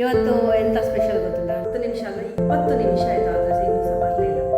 ಇವತ್ತು ಎಂತ ಸ್ಪೆಷಲ್ ಗೊತ್ತಿಲ್ಲ ಹತ್ತು ನಿಮಿಷ ಅಲ್ಲ ಇಪ್ಪತ್ತು ನಿಮಿಷ ಆಯ್ತು ಆದರೆ ಇನ್ನೂ ಸಹ ಬರಲಿಲ್ಲ.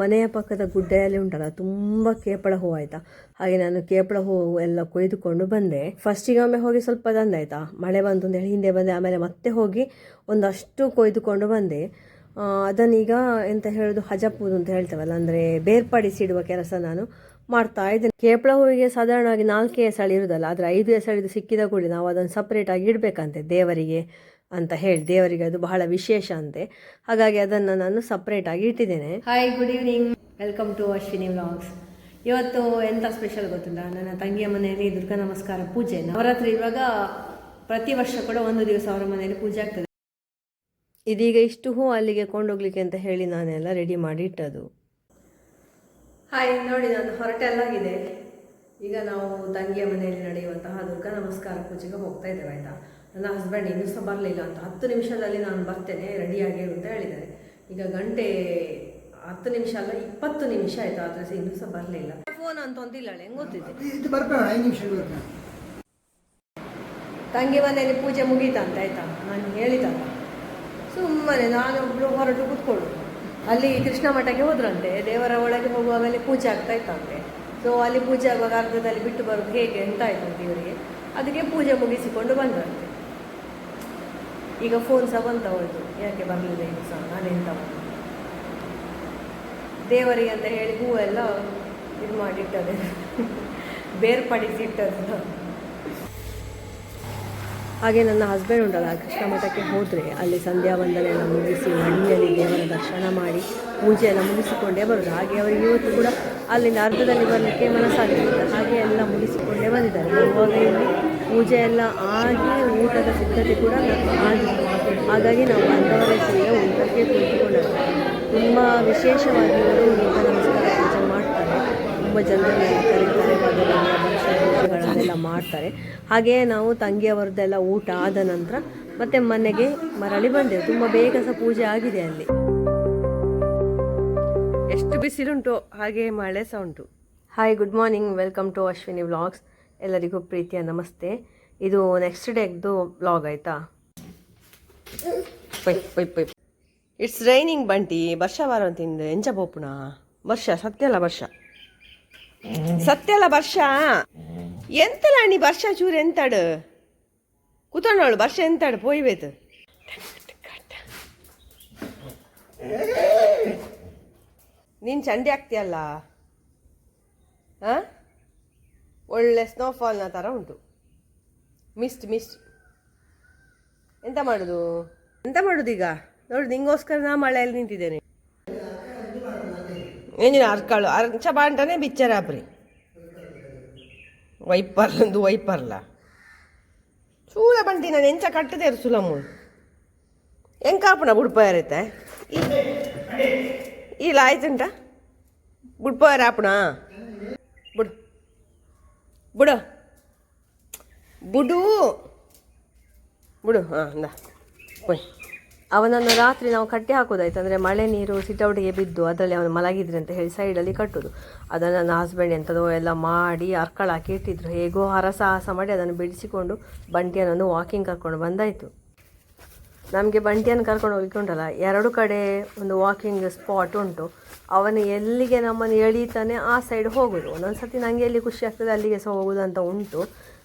ಮನೆಯ ಪಕ್ಕದ ಗುಡ್ಡೆಯಲ್ಲಿ ಉಂಟಲ್ಲ, ತುಂಬ ಕೇಪಳ ಹೂವು ಆಯ್ತಾ? ಹಾಗೆ ನಾನು ಕೇಪಳ ಹೂವು ಎಲ್ಲ ಕೊಯ್ದುಕೊಂಡು ಬಂದೆ. ಫಸ್ಟಿಗೆ ಒಮ್ಮೆ ಹೋಗಿ ಸ್ವಲ್ಪ ತಂದಾಯ್ತಾ ಮಳೆ ಬಂತು ಅಂತ ಹೇಳಿ ಹಿಂದೆ ಬಂದೆ, ಆಮೇಲೆ ಮತ್ತೆ ಹೋಗಿ ಒಂದಷ್ಟು ಕೊಯ್ದುಕೊಂಡು ಬಂದೆ. ಅದನ್ನೀಗ ಎಂತ ಹೇಳೋದು, ಹಜಪುದು ಅಂತ ಹೇಳ್ತೇವಲ್ಲ, ಅಂದರೆ ಬೇರ್ಪಡಿಸಿಡುವ ಕೆಲಸ ನಾನು ಮಾಡ್ತಾ ಇದ್ದೇನೆ. ಕೇಪಳ ಹೂವಿಗೆ ಸಾಧಾರಣವಾಗಿ ನಾಲ್ಕೇ ಎಸಳು ಇರುವುದಲ್ಲ ಆದರೆ ಐದು ಎಸಳಿದು ಸಿಕ್ಕಿದ ಕೂಡ ನಾವು ಅದನ್ನು ಸಪ್ರೇಟಾಗಿ ಇಡಬೇಕಂತೆ ದೇವರಿಗೆ. ಅಂತ ಹೇಳಿ ದೇವರಿಗೆ ಅದು ಬಹಳ ವಿಶೇಷ ಅಂತೆ. ಹಾಗಾಗಿ ಅದನ್ನು ನಾನು ಸಪ್ರೇಟಾಗಿ ಇಟ್ಟಿದ್ದೇನೆ. Hi good evening welcome to Ashwini vlogs ಇವತ್ತು ಎಂಥ ಸ್ಪೆಷಲ್ ಗೊತ್ತಿಲ್ಲ ನನ್ನ ತಂಗಿಯ ಮನೆಯಲ್ಲಿ ದುರ್ಗಾ ನಮಸ್ಕಾರ ಪೂಜೆ ನವರಾತ್ರಿ ಇವಾಗ ಪ್ರತಿ ವರ್ಷ ಕೂಡ ಒಂದು ದಿವಸ ಅವರ ಮನೆಯಲ್ಲಿ ಪೂಜೆ ಆಗ್ತದೆ. ಇದೀಗ ಇಷ್ಟು ಹೂ ಅಲ್ಲಿಗೆ ಕೊಂಡೋಗ್ಲಿಕ್ಕೆ ಅಂತ ಹೇಳಿ ನಾನೆಲ್ಲ ರೆಡಿ ಮಾಡಿ ಇಟ್ಟದು ಹಾಯ್ ನೋಡಿ ನಾನು ಹೊರಟೆಲ್ಲಾಗಿದೆ ಈಗ ನಾವು ತಂಗಿಯ ಮನೆಯಲ್ಲಿ ನಡೆಯುವಂತಹ ದುರ್ಗಾ ನಮಸ್ಕಾರ ಪೂಜೆಗೆ ಹೋಗ್ತಾ ಇದ್ದೇವೆ ಆಯ್ತಾ? ನನ್ನ ಹಸ್ಬೆಂಡ್ ಇನ್ನೂ ಸಹ ಬರಲಿಲ್ಲ ಅಂತ. ಹತ್ತು ನಿಮಿಷದಲ್ಲಿ ನಾನು ಬರ್ತೇನೆ ರೆಡಿಯಾಗಿ ಅಂತ ಹೇಳಿದ್ದಾರೆ. ಈಗ ಗಂಟೆ ಹತ್ತು ನಿಮಿಷ ಅಲ್ಲ ಇಪ್ಪತ್ತು ನಿಮಿಷ ಆಯ್ತು ಆದರೆ ಸಹ ಇನ್ನೂ ಸಹ ಬರಲಿಲ್ಲ. ಫೋನ್ ಅಂತ ಒಂದಿಲ್ಲ ಹೆಂಗೆ ಗೊತ್ತಿದೆ? ತಂಗಿ ಮನೆಯಲ್ಲಿ ಪೂಜೆ ಮುಗೀತಂತ ಆಯ್ತಾ? ನಾನು ಹೇಳಿದಲ್ಲ ಸುಮ್ಮನೆ ನಾನೊಬ್ಳು ಹೊರಟು ಕೂತ್ಕೊಳ್ಳು ಅಲ್ಲಿ ಕೃಷ್ಣ ಮಠಕ್ಕೆ ಹೋದ್ರಂತೆ ದೇವರ ಒಳಗೆ ಹೋಗುವಾಗ ಅಲ್ಲಿ ಪೂಜೆ ಆಗ್ತಾ ಇತ್ತಂತೆ. ಸೊ ಅಲ್ಲಿ ಪೂಜೆ ಆಗುವಾಗ ಅರ್ಧದಲ್ಲಿ ಬಿಟ್ಟು ಬರೋದು ಹೇಗೆ ಅಂತ ಆಯ್ತು ಇವರಿಗೆ. ಅದಕ್ಕೆ ಪೂಜೆ ಮುಗಿಸಿಕೊಂಡು ಬಂದ್ರಂತೆ. ಈಗ ಫೋನ್ ಸಹ ಬಂತ ಹೋಯ್ತು ಯಾಕೆ ಬರಲಿಲ್ಲ ಇದು ಸಹ? ಮಾಡೋದು? ದೇವರಿಗೆ ಅಂತ ಹೇಳಿ ಹೂವೆಲ್ಲ ಇದು ಮಾಡಿಟ್ಟದೆ. ಬೇರ್ಪಡಿಸಿ ಇಟ್ಟದ್ದು ಹಾಗೆ ನನ್ನ ಹಸ್ಬೆಂಡ್ ಉಂಟಲ್ಲ, ಕೃಷ್ಣ ಮಠಕ್ಕೆ ಹೋದರೆ ಅಲ್ಲಿ ಸಂಧ್ಯಾ ವಂದನೆ ಎಲ್ಲ ಮುಗಿಸಿ ಮಣ್ಣಿಯಲ್ಲಿ ದೇವರ ದರ್ಶನ ಮಾಡಿ ಪೂಜೆ ಎಲ್ಲ ಮುಗಿಸಿಕೊಂಡೇ ಬರೋದು. ಹಾಗೆ ಅವರಿಗೆ ಇವತ್ತು ಕೂಡ ಅಲ್ಲಿಂದ ಅರ್ಧದಲ್ಲಿ ಬರಲಿಕ್ಕೆ ಮನಸ್ಸಾಗಿರುತ್ತೆ ಹಾಗೆ ಎಲ್ಲ ಮುಗಿಸಿಕೊಂಡೇ ಬಂದಿದ್ದಾರೆ. ಇಲ್ಲಿ ಪೂಜೆ ಎಲ್ಲ ಆಗಿ ಊಟದ ಸಿದ್ಧತೆ ಕೂಡ ಆಗಿದೆ. ಹಾಗಾಗಿ ನಾವು ಹೆಸರಿಗೆ ಊಟಕ್ಕೆ ಕುಳಿತುಕೊಂಡರು ತುಂಬ ವಿಶೇಷವಾಗಿ ಅವರು ಊಟ ನಮಸ್ಕಾರ ಪೂಜೆ ಮಾಡ್ತಾರೆ. ತುಂಬ ಜನರನ್ನು ಕರೀತಾರೆ ಮದುವೆಯ ಪೂಜೆಗಳನ್ನೆಲ್ಲ ಮಾಡ್ತಾರೆ. ಹಾಗೆಯೇ ನಾವು ತಂಗಿಯವರದ್ದೆಲ್ಲ ಊಟ ಆದ ನಂತರ ಮತ್ತೆ ಮನೆಗೆ ಮರಳಿ ಬಂದೆವು. ತುಂಬ ಬೇಗ ಸಹ ಪೂಜೆ ಆಗಿದೆ ಅಲ್ಲಿ. ಎಷ್ಟು ಬಿಸಿಲುಂಟು ಹಾಗೆ ಮಳೆ ಸಹ ಉಂಟು. Hi good morning welcome to Ashwini vlogs ಎಲ್ಲರಿಗೂ ಪ್ರೀತಿಯ ನಮಸ್ತೆ. ಇದು ನೆಕ್ಸ್ಟ್ ಡೇದು ವ್ಲಾಗ್ ಆಯ್ತಾ? ಪೈ ಪೈ ಪೈ. It's raining Bunty. ವರ್ಷ ವಾರ ತಿಂದು ಎಂಜ ಬೋಪುಣ? ವರ್ಷ ಸತ್ಯಲ್ಲ ವರ್ಷ. ಸತ್ಯಲ್ಲ ವರ್ಷ. ಎಂತಲ ನೀ ವರ್ಷ ಚೂರು ಎಂತಾಡು? ಕೂತ್ಕೊಂಡವಳು ವರ್ಷ ಎಂತಾಡು ಪೋಯ್ಬೇತು? ನೀನು ಚಂಡಿ ಆಗ್ತೀಯಲ್ಲ ಹಾಂ ಒಳ್ಳೆ ಸ್ನೋಫಾಲ್ನ ಥರ ಉಂಟು. ಮಿಸ್ಟ್ ಮಿಸ್ಟ್ ಎಂತ ಮಾಡೋದು? ಎಂತ ಮಾಡೋದು ಈಗ? ನೋಡು, ನಿಂಗೋಸ್ಕರ ನಾ ಮಳೆಯಲ್ಲಿ ನಿಂತಿದ್ದೇನೆ. ಏನಿಲ್ಲ ಅರ್ಕಾಳು? ಅರ್ಚ ಬಾಂಟನೆ ಬಿಚ್ಚರಾಪ್ರಿ ವೈಪರ್ಲಂದು ವೈಪರ್ಲ? ಚೂಲ ಬಂಟಿ ನಾನು ಎಂಚ ಕಟ್ಟದೆ ಸುಲಮು. ಹೆಂಗೆ ಕಾಪುಣ ಬುಡ್ಪಾಯರೈತೆ ಇಲ್ಲ, ಆಯ್ತುಂಟ? ಬುಡ್ಪಾಯರ ಆಪುಣ ಬುಡು. ಬುಡು. ಬುಡು. ಬುಡು, ಹಾಂ ಹೋಯ್. ಅವನನ್ನು ರಾತ್ರಿ ನಾವು ಕಟ್ಟಿ ಹಾಕೋದಾಯ್ತು ಅಂದರೆ ಮಳೆ ನೀರು ಸಿಟೌಟಿಗೆ ಬಿದ್ದು ಅದರಲ್ಲಿ ಅವನು ಮಲಗಿದ್ರೆ ಅಂತ ಹೇಳಿ ಸೈಡಲ್ಲಿ ಕಟ್ಟೋದು. ಅದನ್ನು ನನ್ನ ಹಸ್ಬೆಂಡ್ ಎಂಥದೋ ಎಲ್ಲ ಮಾಡಿ ಅರ್ಕಳ ಹಾಕಿ ಇಟ್ಟಿದ್ರು. ಹೇಗೋ ಹರಸಾಹಸ ಮಾಡಿ ಅದನ್ನು ಬಿಡಿಸಿಕೊಂಡು ಬಂಟಿಯನ್ನು ವಾಕಿಂಗ್ ಕರ್ಕೊಂಡು ಬಂದಾಯಿತು. ನಮಗೆ ಬಂಟಿಯನ್ನು ಕರ್ಕೊಂಡು ಹೋಗ್ಲಿಕ್ಕೆ ಎರಡು ಕಡೆ ಒಂದು ವಾಕಿಂಗ್ ಸ್ಪಾಟ್ ಉಂಟು. ಅವನು ಎಲ್ಲಿಗೆ ನಮ್ಮನ್ನು ಎಳೀತಾನೆ ಆ ಸೈಡ್ ಹೋಗೋದು. ಒಂದೊಂದು ಸತಿ ನನಗೆ ಎಲ್ಲಿ ಖುಷಿ ಆಗ್ತದೆ ಅಲ್ಲಿಗೆ ಸಹ ಹೋಗೋದು ಅಂತ ಉಂಟು.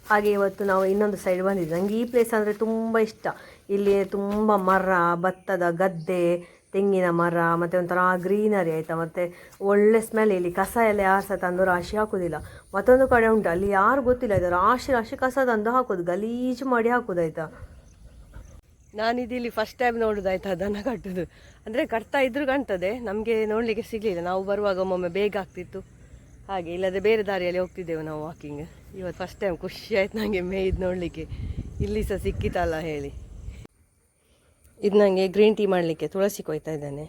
ಹಾಗೆ ಇವತ್ತು ನಾವು ಇನ್ನೊಂದು ಸೈಡ್ ಬಂದಿದ್ದು ನನಗೆ ಈ ಪ್ಲೇಸ್ ಅಂದರೆ ತುಂಬ ಇಷ್ಟ. ಇಲ್ಲಿ ತುಂಬ ಮರ, ಭತ್ತದ ಗದ್ದೆ, ತೆಂಗಿನ ಮರ, ಮತ್ತು ಒಂಥರ ಗ್ರೀನರಿ ಆಯಿತಾ, ಮತ್ತು ಒಳ್ಳೆ ಸ್ಮೆಲ್ ಇಲ್ಲಿ ಕಸ ಎಲ್ಲ ಯಾರು ಸಹ ತಂದು ರಾಶಿ ಹಾಕೋದಿಲ್ಲ. ಮತ್ತೊಂದು ಕಡೆ ಉಂಟು, ಅಲ್ಲಿ ಯಾರು ಗೊತ್ತಿಲ್ಲ, ಇದು ರಾಶಿ ರಾಶಿ ಕಸ ತಂದು ಹಾಕೋದು, ಗಲೀಜು ಮಾಡಿ ನಾನು ಆಯಿತಾ? ನಾನಿದಿಲ್ಲಿ ಫಸ್ಟ್ ಟೈಮ್ ನೋಡೋದಾಯ್ತಾ ದನ ಕಟ್ಟೋದು. ಅಂದರೆ ಕಟ್ತಾ ಇದ್ರು ಕಾಣ್ತದೆ, ನಮಗೆ ನೋಡಲಿಕ್ಕೆ ಸಿಗಲಿಲ್ಲ. ನಾವು ಬರುವಾಗ ಒಮ್ಮೊಮ್ಮೆ ಬೇಗ ಆಗ್ತಿತ್ತು. ಹಾಗೆ ಇಲ್ಲದೆ ಬೇರೆ ದಾರಿಯಲ್ಲಿ ಹೋಗ್ತಿದ್ದೆವು ನಾವು ವಾಕಿಂಗ್ ಇವತ್ತು ಫಸ್ಟ್ ಟೈಮ್ ಖುಷಿ ಆಯ್ತು ನನಗೆ ಮೇಯ್ದು ನೋಡಲಿಕ್ಕೆ. ಇಲ್ಲಿ ಸಹ ಸಿಕ್ಕಿತಲ್ಲ ಹೇಳಿ. ಇದು ಗ್ರೀನ್ ಟೀ ಮಾಡಲಿಕ್ಕೆ ತುಳಸಿ ಕೊಯ್ತಾ ಇದ್ದಾನೆ.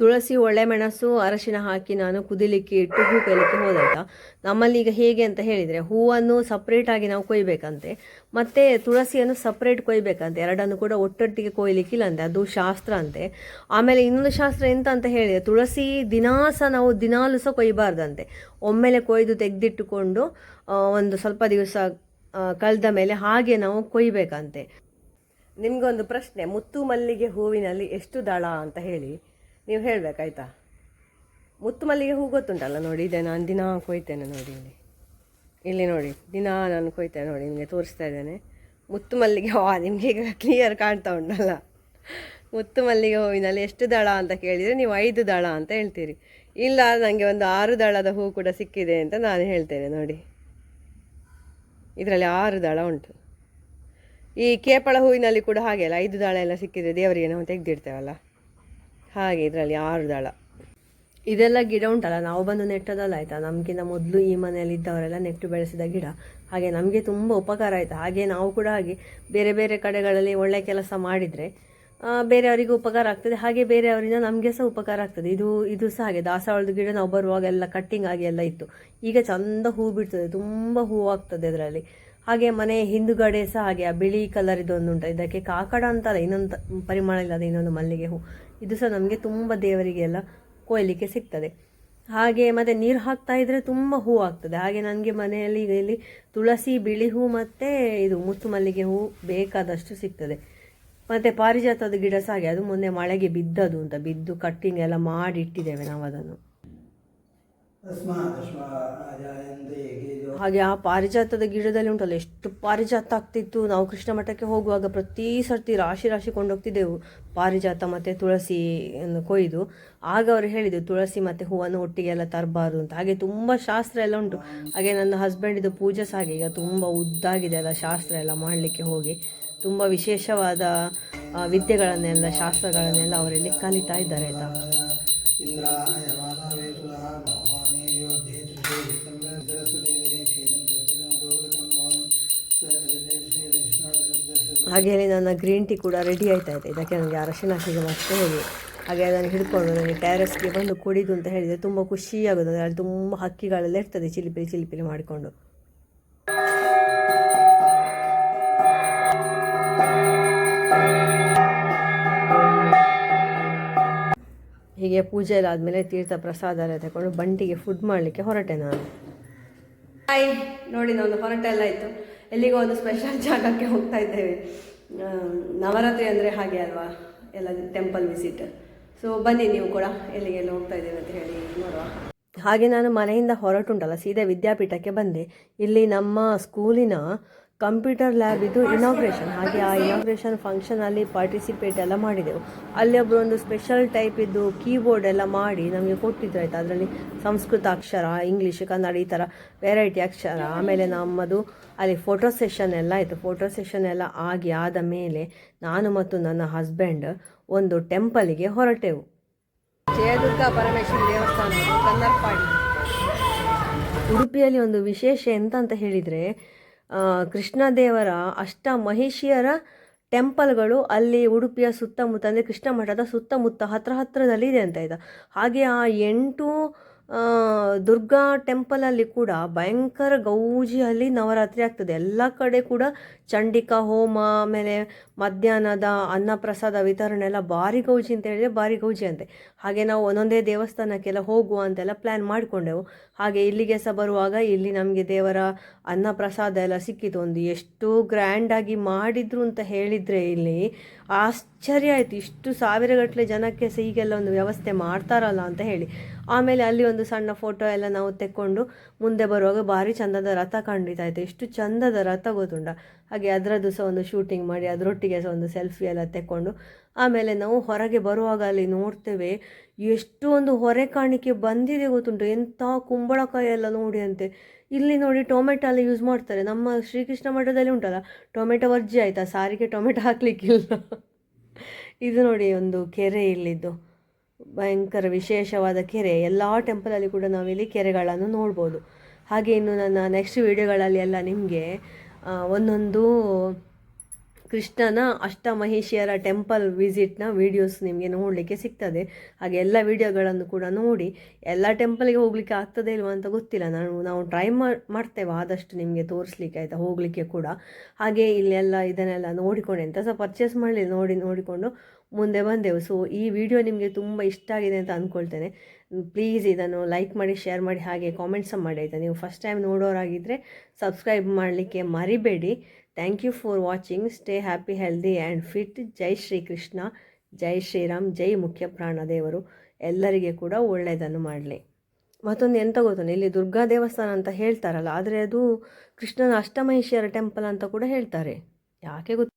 ತುಳಸಿ ಒಳ್ಳೆ ಮೆಣಸು, ಅರಶಿನ ಹಾಕಿ ನಾನು ಕುದಿಲಿಕ್ಕೆ ಇಟ್ಟು ಹೂ ಕೊಯ್ಲಿಕ್ಕೆ ಹೋದಾಯ್ತಾ? ನಮ್ಮಲ್ಲಿ ಈಗ ಹೇಗೆ ಅಂತ ಹೇಳಿದರೆ ಹೂವನ್ನು ಸಪ್ರೇಟಾಗಿ ನಾವು ಕೊಯ್ಬೇಕಂತೆ. ಮತ್ತು ತುಳಸಿಯನ್ನು ಸಪ್ರೇಟ್ ಕೊಯ್ಬೇಕಂತೆ. ಎರಡನ್ನು ಕೂಡ ಒಟ್ಟೊಟ್ಟಿಗೆ ಕೊಯ್ಲಿಕ್ಕಿಲ್ಲ ಅಂತೆ. ಅದು ಶಾಸ್ತ್ರ ಅಂತೆ. ಆಮೇಲೆ ಇನ್ನೊಂದು ಶಾಸ್ತ್ರ ಎಂತ ಅಂತ ಹೇಳಿದರೆ ತುಳಸಿ ದಿನಾಸ ನಾವು ದಿನಾಲು ಸಹ ಕೊಯ್ಬಾರ್ದಂತೆ. ಒಮ್ಮೆಲೆ ಕೊಯ್ದು ತೆಗೆದಿಟ್ಟುಕೊಂಡು ಒಂದು ಸ್ವಲ್ಪ ದಿವಸ ಕಳೆದ ಮೇಲೆ ಹಾಗೆ ನಾವು ಕೊಯ್ಬೇಕಂತೆ. ನಿಮಗೊಂದು ಪ್ರಶ್ನೆ, ಮುತ್ತು ಮಲ್ಲಿಗೆ ಹೂವಿನಲ್ಲಿ ಎಷ್ಟು ದಳ ಅಂತ ಹೇಳಿ ನೀವು ಹೇಳಬೇಕಾಯ್ತಾ? ಮುತ್ತು ಮಲ್ಲಿಗೆ ಹೂ ಗೊತ್ತುಂಟಲ್ಲ ನೋಡಿ, ಇದೆ ನಾನು ದಿನ ಕೊಯ್ತೇನೆ ನೋಡಿ ಇಲ್ಲಿ. ಇಲ್ಲಿ ನೋಡಿ, ದಿನ ನಾನು ಕೊಯ್ತೇನೆ ನೋಡಿ, ನಿಮಗೆ ತೋರಿಸ್ತಾ ಇದ್ದೇನೆ. ಮುತ್ತು ಮಲ್ಲಿಗೆ ಹೂವು ನಿಮಗೆ ಈಗ ಕ್ಲಿಯರ್ ಕಾಣ್ತಾ ಉಂಟಲ್ಲ. ಮುತ್ತು ಮಲ್ಲಿಗೆ ಹೂವಿನಲ್ಲಿ ಎಷ್ಟು ದಳ ಅಂತ ಕೇಳಿದರೆ ನೀವು ಐದು ದಳ ಅಂತ ಹೇಳ್ತೀರಿ. ಇಲ್ಲ ನನಗೆ ಒಂದು ಆರು ದಳದ ಹೂ ಕೂಡ ಸಿಕ್ಕಿದೆ ಅಂತ ನಾನು ಹೇಳ್ತೇನೆ ನೋಡಿ. ಇದರಲ್ಲಿ ಆರು ದಳ ಉಂಟು. ಈ ಕೇಪಳ ಹೂವಿನಲ್ಲಿ ಕೂಡ ಹಾಗೆ ಅಲ್ಲ, ಐದು ದಾಳ ಎಲ್ಲ ಸಿಕ್ಕಿದೆ ದೇವರಿಗೆ ನಾವು ತೆಗೆದಿಡ್ತೇವಲ್ಲ? ಹಾಗೆ ಇದರಲ್ಲಿ ಆರು ದಾಳ. ಇದೆಲ್ಲ ಗಿಡ ಉಂಟಲ್ಲ, ನಾವು ಬಂದು ನೆಟ್ಟದಲ್ಲ ಆಯಿತಾ? ನಮಗಿಂತ ಮೊದಲು ಈ ಮನೆಯಲ್ಲಿ ಇದ್ದವರೆಲ್ಲ ನೆಟ್ಟು ಬೆಳೆಸಿದ ಗಿಡ. ಹಾಗೆ ನಮಗೆ ತುಂಬ ಉಪಕಾರ ಆಯಿತು. ಹಾಗೆ ನಾವು ಕೂಡ ಹಾಗೆ ಬೇರೆ ಬೇರೆ ಕಡೆಗಳಲ್ಲಿ ಒಳ್ಳೆ ಕೆಲಸ ಮಾಡಿದರೆ ಬೇರೆಯವರಿಗೂ ಉಪಕಾರ ಆಗ್ತದೆ. ಹಾಗೆ ಬೇರೆಯವರಿಂದ ನಮಗೆ ಸಹ ಉಪಕಾರ ಆಗ್ತದೆ. ಇದು ಇದು ಸಹ ಹಾಗೆ. ದಾಸವಾಳದ ಗಿಡ ನಾವು ಬರುವಾಗ ಎಲ್ಲ ಕಟ್ಟಿಂಗ್ ಆಗಿ ಎಲ್ಲ ಇತ್ತು. ಈಗ ಚಂದ ಹೂ ಬಿಡ್ತದೆ. ತುಂಬ ಹೂ ಆಗ್ತದೆ ಅದರಲ್ಲಿ ಹಾಗೆ ಮನೆ ಹಿಂದುಗಡೆ ಸಹ ಹಾಗೆ ಆ ಬಿಳಿ ಕಲರ್ ಇದೊಂದು ಉಂಟು. ಇದಕ್ಕೆ ಕಾಕಡ ಅಂತಲ್ಲ, ಇನ್ನೊಂದು ಪರಿಮಳ ಇಲ್ಲದ ಇನ್ನೊಂದು ಮಲ್ಲಿಗೆ ಹೂ. ಇದು ಸಹ ನಮಗೆ ತುಂಬ ದೇವರಿಗೆಲ್ಲ ಕೊಯ್ಲಿಕ್ಕೆ ಸಿಗ್ತದೆ. ಹಾಗೆ ಮತ್ತೆ ನೀರು ಹಾಕ್ತಾ ಇದ್ರೆ ತುಂಬ ಹೂ ಆಗ್ತದೆ. ಹಾಗೆ ನನಗೆ ಮನೆಯಲ್ಲಿ ಈಗ ಇಲ್ಲಿ ತುಳಸಿ, ಬಿಳಿ ಹೂ ಮತ್ತು ಇದು ಮುತ್ತು ಮಲ್ಲಿಗೆ ಹೂ ಬೇಕಾದಷ್ಟು ಸಿಗ್ತದೆ. ಮತ್ತು ಪಾರಿಜಾತದ ಗಿಡ ಸಹ ಹಾಗೆ, ಅದು ಮುಂದೆ ಮಳೆಗೆ ಬಿದ್ದದು ಅಂತ, ಬಿದ್ದು ಕಟ್ಟಿಂಗ್ ಎಲ್ಲ ಮಾಡಿ ಇಟ್ಟಿದ್ದೇವೆ ನಾವು ಅದನ್ನು ಹಾಗೆ ಆ ಪಾರಿಜಾತದ ಗಿಡದಲ್ಲಿ ಉಂಟಲ್ಲ, ಎಷ್ಟು ಪಾರಿಜಾತ ಆಗ್ತಿತ್ತು. ನಾವು ಕೃಷ್ಣ ಮಠಕ್ಕೆ ಹೋಗುವಾಗ ಪ್ರತಿ ಸರ್ತಿ ರಾಶಿ ರಾಶಿ ಕೊಂಡೋಗ್ತಿದ್ದೆವು. ಪಾರಿಜಾತ ಮತ್ತು ತುಳಸಿ ಕೊಯ್ದು. ಆಗ ಅವರು ಹೇಳಿದ್ರು, ತುಳಸಿ ಮತ್ತು ಹೂವನ್ನು ಒಟ್ಟಿಗೆ ಎಲ್ಲ ತರಬಾರ್ದು ಅಂತ. ಹಾಗೆ ತುಂಬ ಶಾಸ್ತ್ರ ಎಲ್ಲ ಉಂಟು. ಹಾಗೆ ನನ್ನ ಹಸ್ಬೆಂಡಿದು ಪೂಜೆ ಸಹ ಹಾಗೆ ಈಗ ತುಂಬ ಉದ್ದಾಗಿದೆ ಅಲ್ಲ, ಶಾಸ್ತ್ರ ಎಲ್ಲ ಮಾಡಲಿಕ್ಕೆ ಹೋಗಿ. ತುಂಬ ವಿಶೇಷವಾದ ವಿದ್ಯೆಗಳನ್ನೆಲ್ಲ, ಶಾಸ್ತ್ರಗಳನ್ನೆಲ್ಲ ಅವರಲ್ಲಿ ಕಲಿತಾ ಇದ್ದಾರೆ ಆಯಿತಾ ಹಾಗೆ ಹೇಳಿ ನನ್ನ ಗ್ರೀನ್ ಟೀ ಕೂಡ ರೆಡಿ ಆಯ್ತಾ ಇದೆ. ಇದಕ್ಕೆ ನನಗೆ ಅರಶಿನ ಹಾಕಿಗೆ ಮತ್ತೆ ಹೋಗಿ. ಹಾಗೆ ಅದನ್ನು ಹಿಡ್ಕೊಂಡು ನನಗೆ ಟ್ಯಾರಸ್ಗೆ ಬಂದು ಕುಡಿದು ಅಂತ ಹೇಳಿದರೆ ತುಂಬ ಖುಷಿಯಾಗೋದು ಅಲ್ಲಿ ತುಂಬ ಹಕ್ಕಿಗಳೆಲ್ಲ ಇರ್ತದೆ ಚಿಲಿಪಿಲಿ ಚಿಲಿಪಿಲಿ ಮಾಡಿಕೊಂಡು. ಹೀಗೆ ಪೂಜೆ ಎಲ್ಲ ಆದಮೇಲೆ ತೀರ್ಥ ಪ್ರಸಾದ ಎಲ್ಲ ತಗೊಂಡು ಬಂಟಿಗೆ ಫುಡ್ ಮಾಡಲಿಕ್ಕೆ ಹೊರಟೆ ನಾನು. ಹಾಯ್ ನೋಡಿ ನಾನು ಹೊರಟೆ ಎಲ್ಲ ಆಯಿತು. ಎಲ್ಲಿಗೋ ಒಂದು ಸ್ಪೆಷಲ್ ಜಾಗಕ್ಕೆ ಹೋಗ್ತಾ ಇದ್ದೇವೆ. ನವರಾತ್ರಿ ಅಂದರೆ ಹಾಗೆ ಅಲ್ವಾ? ಎಲ್ಲ ಟೆಂಪಲ್ ವಿಸಿಟ್ ಸೊ ಬನ್ನಿ ನೀವು ಕೂಡ ಎಲ್ಲಿಗೆಲ್ಲ ಹೋಗ್ತಾ ಇದ್ದೇವೆ ಅಂತ ಹೇಳಿ ನೋಡುವ. ಹಾಗೆ ನಾನು ಮನೆಯಿಂದ ಹೊರಟುಂಟಲ್ಲ, ಸೀದಾ ವಿದ್ಯಾಪೀಠಕ್ಕೆ ಬಂದೆ. ಇಲ್ಲಿ ನಮ್ಮ ಸ್ಕೂಲಿನ ಕಂಪ್ಯೂಟರ್ ಲ್ಯಾಬ್ ಇದು ಇನಾಗ್ರೇಷನ್ ಹಾಗೆ ಆ ಇನಾಗ್ರೇಷನ್ ಫಂಕ್ಷನಲ್ಲಿ ಪಾರ್ಟಿಸಿಪೇಟ್ ಎಲ್ಲ ಮಾಡಿದೆವು. ಅಲ್ಲಿ ಒಬ್ಬರು ಒಂದು ಸ್ಪೆಷಲ್ ಟೈಪ್ ಇದ್ದು ಕೀಬೋರ್ಡ್ ಎಲ್ಲ ಮಾಡಿ ನಮಗೆ ಕೊಟ್ಟಿದ್ರು ಆಯ್ತು. ಅದರಲ್ಲಿ ಸಂಸ್ಕೃತ ಅಕ್ಷರ ಇಂಗ್ಲೀಷ್ ಕನ್ನಡ ಈ ಥರ ವೆರೈಟಿ ಅಕ್ಷರ ಆಮೇಲೆ ನಮ್ಮದು ಅಲ್ಲಿ ಫೋಟೋ ಸೆಷನ್ ಎಲ್ಲ ಆಯಿತು. ಫೋಟೋ ಸೆಷನ್ ಎಲ್ಲ ಆಗಿ ಆದ ಮೇಲೆ ನಾನು ಮತ್ತು ನನ್ನ ಹಸ್ಬೆಂಡ್ ಒಂದು ಟೆಂಪಲಿಗೆ ಹೊರಟೆವು. ಜಯದುರ್ಗಾ ಪರಮೇಶ್ವರಿ ದೇವಸ್ಥಾನ ಕನ್ನರ್ಪಾಡಿ ಉಡುಪಿಯಲ್ಲಿ ಒಂದು ವಿಶೇಷ ಎಂತ ಅಂತ ಹೇಳಿದರೆ ಕೃಷ್ಣದೇವರ ಅಷ್ಟ ಮಹಿಷಿಯರ ಟೆಂಪಲ್ಗಳು ಅಲ್ಲಿ ಉಡುಪಿಯ ಸುತ್ತಮುತ್ತ, ಅಂದರೆ ಕೃಷ್ಣ ಮಠದ ಸುತ್ತಮುತ್ತ ಹತ್ರ ಹತ್ರದಲ್ಲಿ ಇದೆ ಅಂತ ಇದೆ ಹಾಗೆ ಆ ಎಂಟು ದುರ್ಗಾ ಟೆಂಪಲಲ್ಲಿ ಕೂಡ ಭಯಂಕರ ಗೌಜಿಯಲ್ಲಿ ನವರಾತ್ರಿ ಆಗ್ತದೆ. ಎಲ್ಲ ಕಡೆ ಕೂಡ ಚಂಡಿಕಾ, ಹೋಮ, ಆಮೇಲೆ ಮಧ್ಯಾಹ್ನದ ಅನ್ನಪ್ರಸಾದ, ವಿತರಣೆ ಎಲ್ಲ ಭಾರಿ ಗೌಜಿ ಅಂತ ಹೇಳಿದರೆ ಭಾರಿ ಗೌಜಿ ಅಂತೆ. ಹಾಗೆ ನಾವು ಒಂದೊಂದೇ ದೇವಸ್ಥಾನಕ್ಕೆಲ್ಲ ಹೋಗುವ ಅಂತೆಲ್ಲ ಪ್ಲ್ಯಾನ್ ಮಾಡಿಕೊಂಡೆವು. ಹಾಗೆ ಇಲ್ಲಿಗೆ ಸಹ ಬರುವಾಗ ಇಲ್ಲಿ ನಮಗೆ ದೇವರ ಅನ್ನಪ್ರಸಾದ ಎಲ್ಲ ಸಿಕ್ಕಿತು. ಒಂದು ಎಷ್ಟು ಗ್ರ್ಯಾಂಡಾಗಿ ಮಾಡಿದ್ರು ಅಂತ ಹೇಳಿದರೆ ಇಲ್ಲಿ ಆಶ್ಚರ್ಯ ಆಯಿತು. ಇಷ್ಟು ಸಾವಿರಗಟ್ಟಲೆ ಜನಕ್ಕೆ ಸಹ ಈಗೆಲ್ಲ ಒಂದು ವ್ಯವಸ್ಥೆ ಮಾಡ್ತಾರಲ್ಲ ಅಂತ ಹೇಳಿ. ಆಮೇಲೆ ಅಲ್ಲಿ ಒಂದು ಸಣ್ಣ ಫೋಟೋ ಎಲ್ಲ ನಾವು ತೆಕ್ಕೊಂಡು ಮುಂದೆ ಬರುವಾಗ ಭಾರಿ ಚಂದದ ರಥ ಖಂಡಿತಾಯಿತು ಎಷ್ಟು ಚಂದದ ರಥ ಗೊತ್ತುಂಡ ಹಾಗೆ ಅದರದ್ದು ಸಹ ಒಂದು ಶೂಟಿಂಗ್ ಮಾಡಿ, ಅದರೊಟ್ಟಿಗೆ ಸಹ ಒಂದು ಸೆಲ್ಫಿ ಎಲ್ಲ ತೆಕ್ಕೊಂಡು, ಆಮೇಲೆ ನಾವು ಹೊರಗೆ ಬರುವಾಗ ಅಲ್ಲಿ ನೋಡ್ತೇವೆ, ಎಷ್ಟು ಒಂದು ಹೊರೆ ಕಾಣಿಕೆ ಬಂದಿದೆ ಗೊತ್ತುಂಟು? ಎಂಥ ಕುಂಬಳಕಾಯಿ ಎಲ್ಲ ನೋಡಿ ಅಂತೆ. ಇಲ್ಲಿ ನೋಡಿ ಟೊಮೆಟೊ ಎಲ್ಲ ಯೂಸ್ ಮಾಡ್ತಾರೆ. ನಮ್ಮ ಶ್ರೀಕೃಷ್ಣ ಮಠದಲ್ಲಿ ಉಂಟಲ್ಲ, ಟೊಮೆಟೊ ವರ್ಜಿ ಆಯಿತಾ? ಸಾರಿಗೆ ಟೊಮೆಟೊ ಹಾಕಲಿಕ್ಕಿಲ್ಲ. ಇದು ನೋಡಿ ಒಂದು ಕೆರೆ ಇಲ್ಲಿದ್ದು. ಭಯಂಕರ ವಿಶೇಷವಾದ ಕೆರೆ. ಎಲ್ಲ ಟೆಂಪಲಲ್ಲಿ ಕೂಡ ನಾವಿಲ್ಲಿ ಕೆರೆಗಳನ್ನು ನೋಡ್ಬೋದು. ಹಾಗೆ ಇನ್ನು ನನ್ನ ನೆಕ್ಸ್ಟ್ ವೀಡಿಯೋಗಳಲ್ಲಿ ಎಲ್ಲ ನಿಮಗೆ ಒಂದೊಂದು ಕೃಷ್ಣನ ಅಷ್ಟಮಹಿಷಿಯರ ಟೆಂಪಲ್ ವಿಸಿಟ್ನ ವಿಡಿಯೋಸ್ ನಿಮಗೆ ನೋಡಲಿಕ್ಕೆ ಸಿಗ್ತದೆ. ಹಾಗೆ ಎಲ್ಲ ವೀಡಿಯೋಗಳನ್ನು ಕೂಡ ನೋಡಿ, ಎಲ್ಲ ಟೆಂಪಲ್ಗೆ ಹೋಗಲಿಕ್ಕೆ ಆಗ್ತದೆ ಇಲ್ವ ಅಂತ ಗೊತ್ತಿಲ್ಲ. ನಾನು, ನಾವು ಟ್ರೈ ಮಾಡ್ತೇವೆ, ಆದಷ್ಟು ನಿಮಗೆ ತೋರಿಸ್ಲಿಕ್ಕೆ ಆಯಿತಾ, ಹೋಗಲಿಕ್ಕೆ ಕೂಡ. ಹಾಗೆ ಇಲ್ಲೆಲ್ಲ ಇದನ್ನೆಲ್ಲ ನೋಡಿಕೊಂಡು, ಎಂತ ಸಹ ಪರ್ಚೇಸ್ ಮಾಡಲಿ ನೋಡಿ, ನೋಡಿಕೊಂಡು ಮುಂದೆ ಬಂದೆವು. ಸೊ ಈ ವಿಡಿಯೋ ನಿಮಗೆ ತುಂಬ ಇಷ್ಟ ಆಗಿದೆ ಅಂತ ಅಂದ್ಕೊಳ್ತೇನೆ ಪ್ಲೀಸ್ ಇದನ್ನು ಲೈಕ್ ಮಾಡಿ ಶೇರ್ ಮಾಡಿ, ಹಾಗೆ ಕಾಮೆಂಟ್ಸ್ ಮಾಡಿ ಆಯಿತಾ? ನೀವು ಫಸ್ಟ್ ಟೈಮ್ ನೋಡೋರಾಗಿದ್ದರೆ ಸಬ್ಸ್ಕ್ರೈಬ್ ಮಾಡಲಿಕ್ಕೆ ಮರಿಬೇಡಿ. Thank you for watching stay happy healthy and fit ಜೈ ಶ್ರೀಕೃಷ್ಣ ಜೈ ಶ್ರೀರಾಮ್ ಜೈ ಮುಖ್ಯ ಪ್ರಾಣ ದೇವರು ಎಲ್ಲರಿಗೆ ಕೂಡ ಒಳ್ಳೆಯದನ್ನು ಮಾಡಲಿ. ಮತ್ತೊಂದು ಎಂತ ಗೊತ್ತಾನೆ ಇಲ್ಲಿ ದುರ್ಗಾ ದೇವಸ್ಥಾನ ಅಂತ ಹೇಳ್ತಾರಲ್ಲ, ಆದರೆ ಅದು ಕೃಷ್ಣನ ಅಷ್ಟಮಹೇಶ್ವರ ಟೆಂಪಲ್ ಅಂತ ಕೂಡ ಹೇಳ್ತಾರೆ. ಯಾಕೆ ಗೊತ್ತು